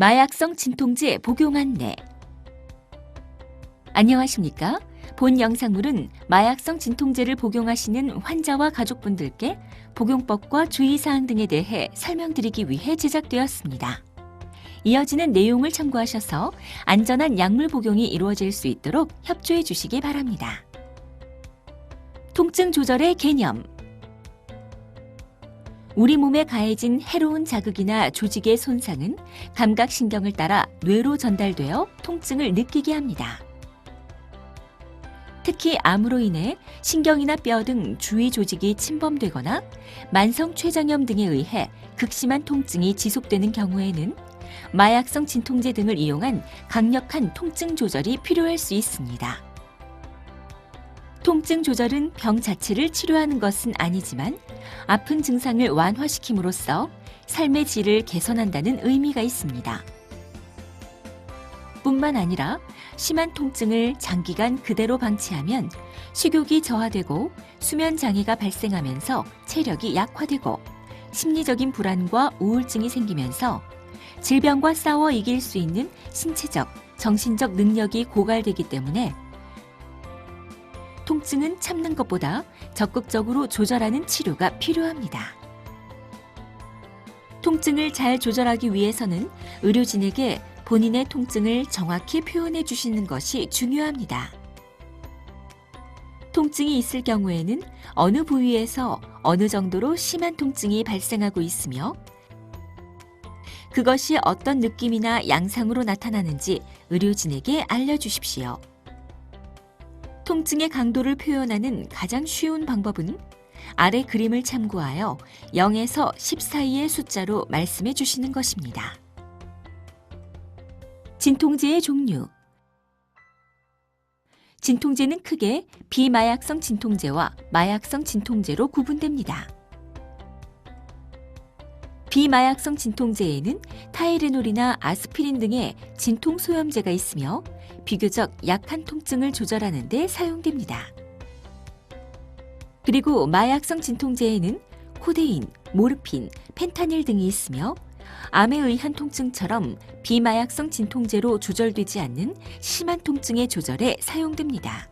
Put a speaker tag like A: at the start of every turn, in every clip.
A: 마약성 진통제 복용 안내. 안녕하십니까? 본 영상물은 마약성 진통제를 복용하시는 환자와 가족분들께 복용법과 주의사항 등에 대해 설명드리기 위해 제작되었습니다. 이어지는 내용을 참고하셔서 안전한 약물 복용이 이루어질 수 있도록 협조해 주시기 바랍니다. 통증 조절의 개념 우리 몸에 가해진 해로운 자극이나 조직의 손상은 감각신경을 따라 뇌로 전달되어 통증을 느끼게 합니다. 특히 암으로 인해 신경이나 뼈 등 주위 조직이 침범되거나 만성 췌장염 등에 의해 극심한 통증이 지속되는 경우에는 마약성 진통제 등을 이용한 강력한 통증 조절이 필요할 수 있습니다. 통증 조절은 병 자체를 치료하는 것은 아니지만 아픈 증상을 완화시킴으로써 삶의 질을 개선한다는 의미가 있습니다. 뿐만 아니라 심한 통증을 장기간 그대로 방치하면 식욕이 저하되고 수면 장애가 발생하면서 체력이 약화되고 심리적인 불안과 우울증이 생기면서 질병과 싸워 이길 수 있는 신체적, 정신적 능력이 고갈되기 때문에 통증은 참는 것보다 적극적으로 조절하는 치료가 필요합니다. 통증을 잘 조절하기 위해서는 의료진에게 본인의 통증을 정확히 표현해 주시는 것이 중요합니다. 통증이 있을 경우에는 어느 부위에서 어느 정도로 심한 통증이 발생하고 있으며 그것이 어떤 느낌이나 양상으로 나타나는지 의료진에게 알려주십시오. 통증의 강도를 표현하는 가장 쉬운 방법은 아래 그림을 참고하여 0에서 10 사이의 숫자로 말씀해 주시는 것입니다. 진통제의 종류 진통제는 크게 비마약성 진통제와 마약성 진통제로 구분됩니다. 비마약성 진통제에는 타이레놀이나 아스피린 등의 진통 소염제가 있으며 비교적 약한 통증을 조절하는 데 사용됩니다. 그리고 마약성 진통제에는 코데인, 모르핀, 펜타닐 등이 있으며 암에 의한 통증처럼 비마약성 진통제로 조절되지 않는 심한 통증의 조절에 사용됩니다.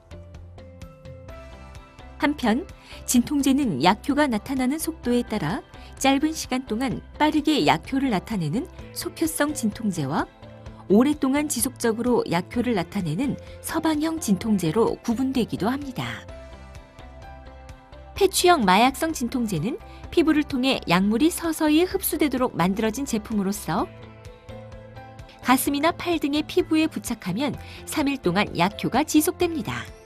A: 한편 진통제는 약효가 나타나는 속도에 따라 짧은 시간 동안 빠르게 약효를 나타내는 속효성 진통제와 오랫동안 지속적으로 약효를 나타내는 서방형 진통제로 구분되기도 합니다. 폐취형 마약성 진통제는 피부를 통해 약물이 서서히 흡수되도록 만들어진 제품으로서 가슴이나 팔 등의 피부에 부착하면 3일 동안 약효가 지속됩니다.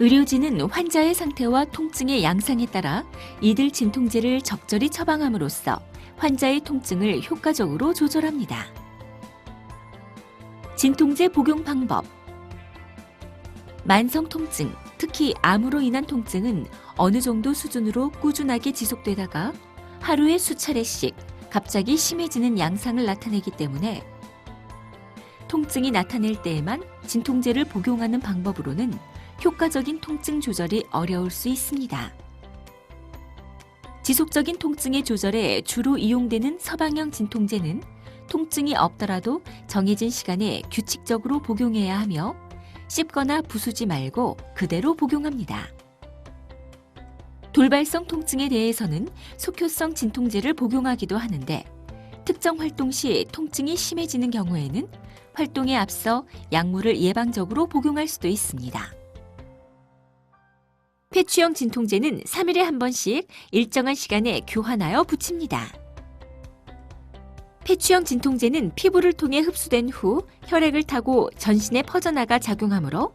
A: 의료진은 환자의 상태와 통증의 양상에 따라 이들 진통제를 적절히 처방함으로써 환자의 통증을 효과적으로 조절합니다. 진통제 복용 방법 만성 통증, 특히 암으로 인한 통증은 어느 정도 수준으로 꾸준하게 지속되다가 하루에 수차례씩 갑자기 심해지는 양상을 나타내기 때문에 통증이 나타낼 때에만 진통제를 복용하는 방법으로는 효과적인 통증 조절이 어려울 수 있습니다. 지속적인 통증의 조절에 주로 이용되는 서방형 진통제는 통증이 없더라도 정해진 시간에 규칙적으로 복용해야 하며 씹거나 부수지 말고 그대로 복용합니다. 돌발성 통증에 대해서는 속효성 진통제를 복용하기도 하는데 특정 활동 시 통증이 심해지는 경우에는 활동에 앞서 약물을 예방적으로 복용할 수도 있습니다. 폐취형 진통제는 3일에 한 번씩 일정한 시간에 교환하여 붙입니다. 폐취형 진통제는 피부를 통해 흡수된 후 혈액을 타고 전신에 퍼져나가 작용하므로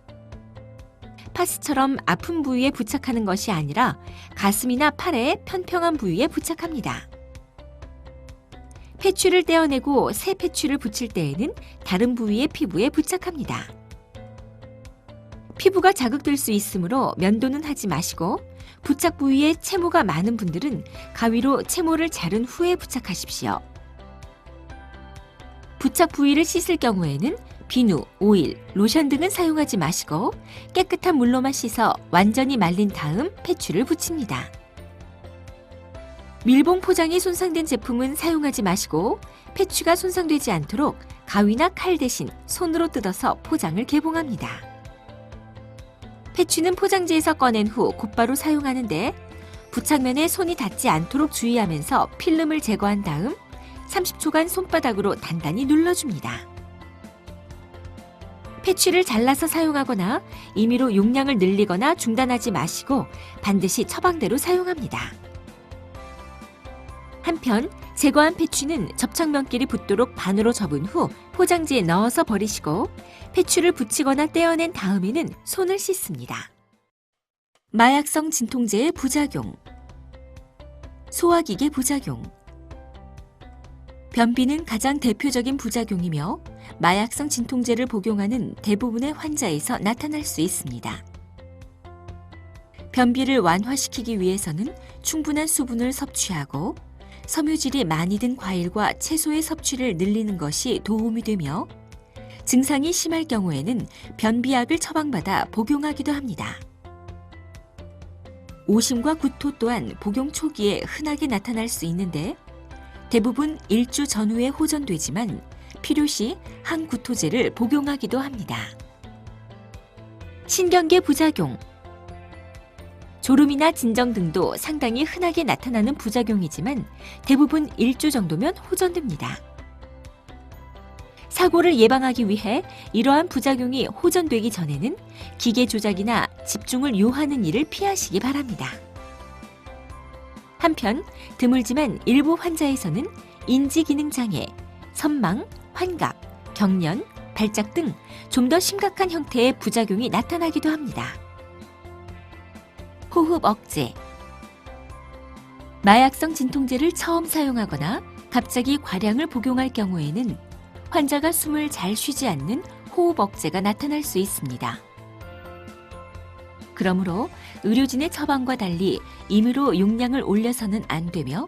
A: 파스처럼 아픈 부위에 부착하는 것이 아니라 가슴이나 팔의 편평한 부위에 부착합니다. 폐취를 떼어내고 새 폐취를 붙일 때에는 다른 부위의 피부에 부착합니다. 피부가 자극될 수 있으므로 면도는 하지 마시고 부착 부위에 채모가 많은 분들은 가위로 채모를 자른 후에 부착하십시오. 부착 부위를 씻을 경우에는 비누, 오일, 로션 등은 사용하지 마시고 깨끗한 물로만 씻어 완전히 말린 다음 폐추를 붙입니다. 밀봉 포장이 손상된 제품은 사용하지 마시고 패취가 손상되지 않도록 가위나 칼 대신 손으로 뜯어서 포장을 개봉합니다. 패취는 포장지에서 꺼낸 후 곧바로 사용하는데 부착면에 손이 닿지 않도록 주의하면서 필름을 제거한 다음 30초간 손바닥으로 단단히 눌러줍니다. 패취를 잘라서 사용하거나 임의로 용량을 늘리거나 중단하지 마시고 반드시 처방대로 사용합니다. 한편 제거한 패취는 접착면끼리 붙도록 반으로 접은 후 포장지에 넣어서 버리시고 패취를 붙이거나 떼어낸 다음에는 손을 씻습니다. 마약성 진통제의 부작용 소화기계 부작용 변비는 가장 대표적인 부작용이며 마약성 진통제를 복용하는 대부분의 환자에서 나타날 수 있습니다. 변비를 완화시키기 위해서는 충분한 수분을 섭취하고 섬유질이 많이 든 과일과 채소의 섭취를 늘리는 것이 도움이 되며 증상이 심할 경우에는 변비약을 처방받아 복용하기도 합니다. 오심과 구토 또한 복용 초기에 흔하게 나타날 수 있는데 대부분 일주 전후에 호전되지만 필요시 항구토제를 복용하기도 합니다. 신경계 부작용 졸음이나 진정 등도 상당히 흔하게 나타나는 부작용이지만 대부분 일주 정도면 호전됩니다. 사고를 예방하기 위해 이러한 부작용이 호전되기 전에는 기계 조작이나 집중을 요하는 일을 피하시기 바랍니다. 한편 드물지만 일부 환자에서는 인지기능장애, 선망, 환각, 경련, 발작 등 좀 더 심각한 형태의 부작용이 나타나기도 합니다. 호흡 억제 마약성 진통제를 처음 사용하거나 갑자기 과량을 복용할 경우에는 환자가 숨을 잘 쉬지 않는 호흡 억제가 나타날 수 있습니다. 그러므로 의료진의 처방과 달리 임의로 용량을 올려서는 안 되며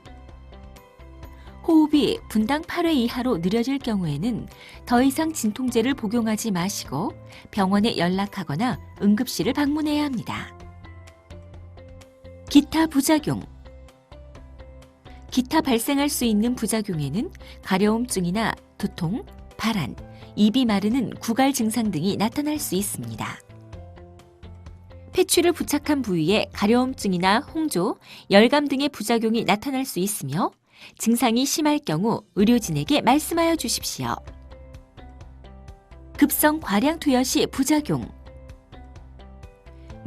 A: 호흡이 분당 8회 이하로 느려질 경우에는 더 이상 진통제를 복용하지 마시고 병원에 연락하거나 응급실을 방문해야 합니다. 기타 부작용 기타 발생할 수 있는 부작용에는 가려움증이나 두통, 발한, 입이 마르는 구갈 증상 등이 나타날 수 있습니다. 폐취를 부착한 부위에 가려움증이나 홍조, 열감 등의 부작용이 나타날 수 있으며 증상이 심할 경우 의료진에게 말씀하여 주십시오. 급성 과량 투여 시 부작용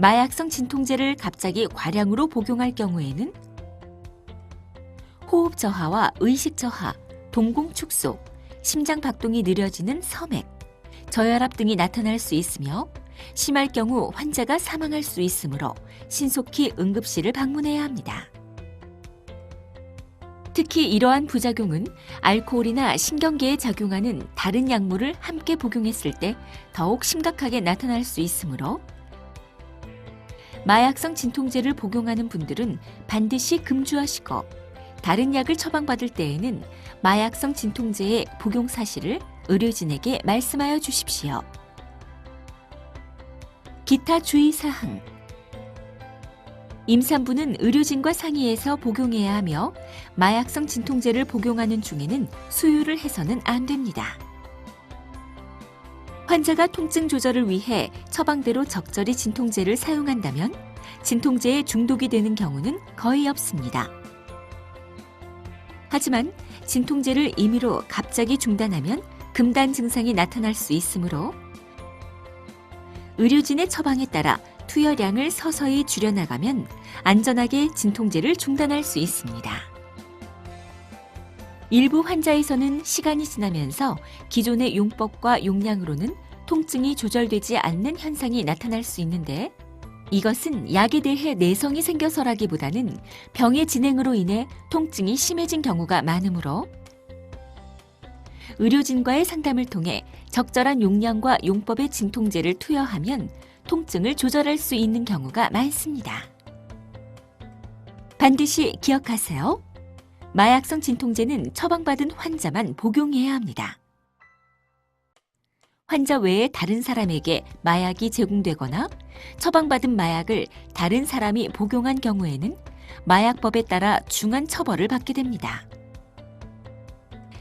A: 마약성 진통제를 갑자기 과량으로 복용할 경우에는 호흡 저하와 의식 저하, 동공 축소, 심장 박동이 느려지는 섬액, 저혈압 등이 나타날 수 있으며 심할 경우 환자가 사망할 수 있으므로 신속히 응급실을 방문해야 합니다. 특히 이러한 부작용은 알코올이나 신경계에 작용하는 다른 약물을 함께 복용했을 때 더욱 심각하게 나타날 수 있으므로 마약성 진통제를 복용하는 분들은 반드시 금주하시고 다른 약을 처방받을 때에는 마약성 진통제의 복용 사실을 의료진에게 말씀하여 주십시오. 기타 주의 사항 임산부는 의료진과 상의해서 복용해야 하며 마약성 진통제를 복용하는 중에는 수유를 해서는 안 됩니다. 환자가 통증 조절을 위해 처방대로 적절히 진통제를 사용한다면 진통제에 중독이 되는 경우는 거의 없습니다. 하지만 진통제를 임의로 갑자기 중단하면 금단 증상이 나타날 수 있으므로 의료진의 처방에 따라 투여량을 서서히 줄여나가면 안전하게 진통제를 중단할 수 있습니다. 일부 환자에서는 시간이 지나면서 기존의 용법과 용량으로는 통증이 조절되지 않는 현상이 나타날 수 있는데 이것은 약에 대해 내성이 생겨서라기보다는 병의 진행으로 인해 통증이 심해진 경우가 많으므로 의료진과의 상담을 통해 적절한 용량과 용법의 진통제를 투여하면 통증을 조절할 수 있는 경우가 많습니다. 반드시 기억하세요. 마약성 진통제는 처방받은 환자만 복용해야 합니다. 환자 외에 다른 사람에게 마약이 제공되거나 처방받은 마약을 다른 사람이 복용한 경우에는 마약법에 따라 중한 처벌을 받게 됩니다.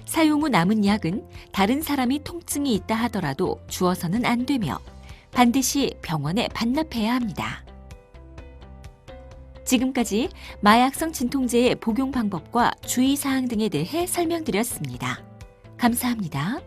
A: 사용 후 남은 약은 다른 사람이 통증이 있다 하더라도 주어서는 안 되며 반드시 병원에 반납해야 합니다. 지금까지 마약성 진통제의 복용 방법과 주의사항 등에 대해 설명드렸습니다. 감사합니다.